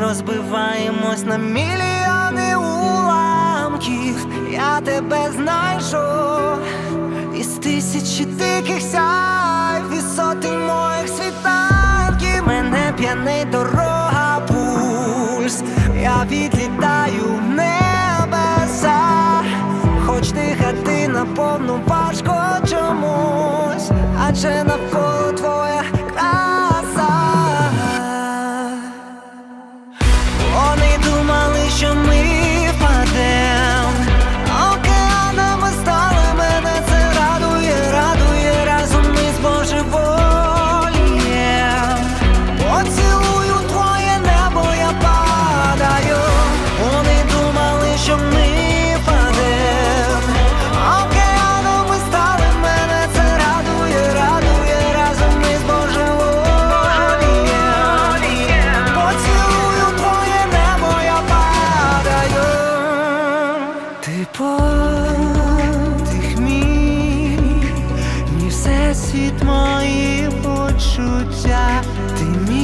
розбиваємось на мільйони уламків. Я тебе знайшов із тисячі диких сяй, висоти моїх світанків. Мене п'яний дорога пульс. Я відлітаю в небеса, хоч дихати на повну важко чомусь, адже навколо всесвіт мої почуття, ти мій